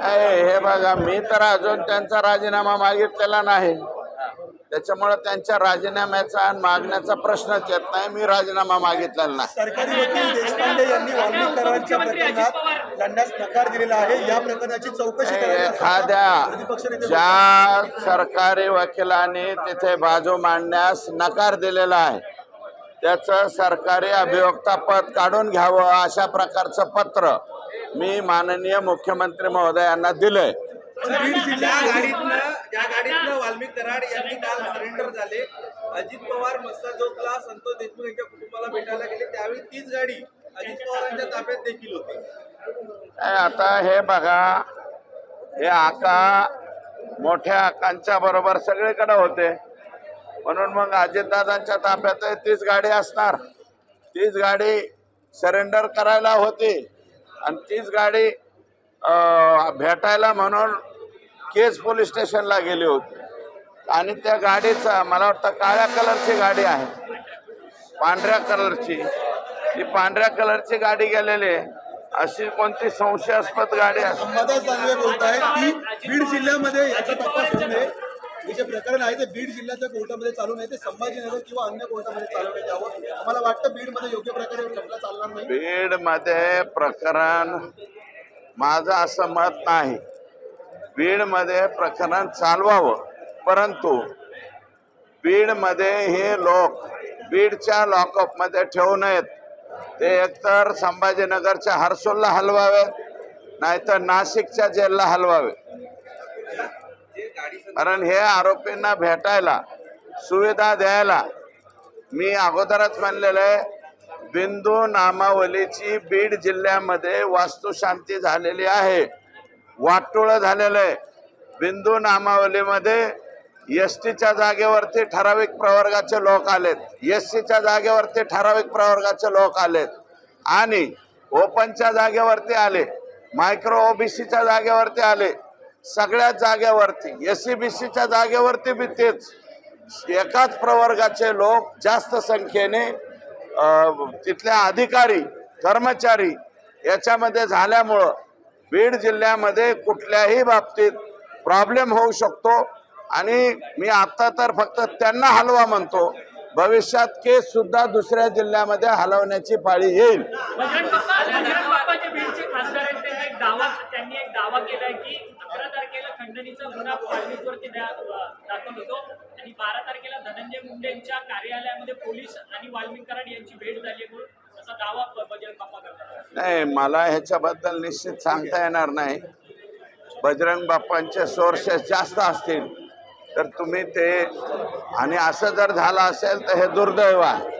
आहे, हे बघा मी तर अजून त्यांचा राजीनामा मागितलेला नाही. त्याच्यामुळे त्यांच्या राजीनाम्याचा आणि मागण्याचा प्रश्नच येत नाही. मी राजीनामा मागितलेला नाही. सरकारी वकील देशपांडे यांनी वाल्मिक करारांच्या प्रकरणात लढण्यास नकार दिलेला आहे. या प्रकरणाची चौकशी एखाद्या ज्या सरकारी वकिलाने तिथे बाजू मांडण्यास नकार दिलेला आहे त्याचं सरकारी अभियोक्ता पद काढून घ्यावं अशा प्रकारचं पत्र मी माननीय मुख्यमंत्री महोदयांना दिलंय. ज्या गाडीतनं ज्या गाडीतनं वाल्मिक कराड यांनी काल सरेंडर झाले. अजित पवार मस्साजोगला संतोष देशमुख यांच्या कुटुंबाला भेटायला गेले. त्यावेळी तीच गाडी अजित पवारांच्या ताब्यात देखील होती. आता हे बघा हे आका मोठ्या आकांच्या बरोबर सगळीकडे होते. म्हणून मग अजितदादांच्या ताब्यात तीच गाडी असणार. तीच गाडी सरेंडर करायला होती. आणि तीच गाडी भेटायला म्हणून केज पोलीस स्टेशनला गेली होती. आणि त्या गाडीचा मला वाटतं काळ्या कलरची गाडी आहे. पांढऱ्या कलरची. ती पांढऱ्या कलरची गाडी गेलेली आहे. अशी कोणती संशयास्पद गाडी असते बोलत की बीड जिल्ह्यामध्ये याचा तपास होऊ हे जे प्रकरण आहे ते बीड जिल्ह्याच्या कोर्टामध्ये चालू नाही ते संभाजीनगर किंवा अन्य कोर्टामध्ये चालवण्यात यावं मला वाटतं बीडमध्ये योग्य प्रकारे खटला चालणार नाही. बीडमध्ये प्रकरण माझं असं मत नाही. बीडमध्ये प्रकरण चालवावं परंतु बीडमध्ये हे लोक बीडच्या लॉकअपमध्ये ठेवू नयेत. ते एकतर संभाजीनगरच्या हर्सोलला हलवावेत नाहीतर नाशिकच्या जेलला हलवावे कारण हे आरोपींना भेटायला सुविधा द्यायला मी अगोदरच म्हणलेलं आहे बिंदू नामावलीची बीड जिल्ह्यामध्ये वास्तुशांती झालेली आहे. वाटोळं झालेलं आहे. बिंदू नामावलीमध्ये एस टीच्या जागेवरती ठराविक प्रवर्गाचे लोक आलेत. एस सीच्या जागेवरती ठराविक प्रवर्गाचे लोक आलेत. आणि ओपनच्या जागेवरती आले. मायक्रो ओबीसीच्या जागेवरती आले. सगळ्याच जागेवरती एस सी बी सीच्या जागेवरती बी तेच. एकाच प्रवर्गाचे लोक जास्त संख्येने तिथल्या अधिकारी कर्मचारी याच्यामध्ये झाल्यामुळं बीड जिल्ह्यामध्ये कुठल्याही बाबतीत प्रॉब्लेम होऊ शकतो. आणि मी आता तर फक्त त्यांना हलवा म्हणतो. भविष्यात केस सुद्धा दुसऱ्या जिल्ह्यामध्ये हलवण्याची पाळी येईल. दावा त्यांनी एक दावा केलाय की अकरा तारखेला खंडणीचा गुन्हा वाल्मिकवरती द्या- दाखल होतो. आणि बारा तारखेला धनंजय मुंडेंच्या कार्यालयामध्ये पोलीस आणि वाल्मिक कराड यांची भेट झाली म्हणून असा दावा बजरंग बाप्पा करतात. नाही मला ह्याच्याबद्दल निश्चित सांगता येणार नाही. बजरंग बाप्पांचे सोर्सेस जास्त असतील तर तुम्ही ते आणि असं जर झालं असेल तर हे दुर्दैव आहे.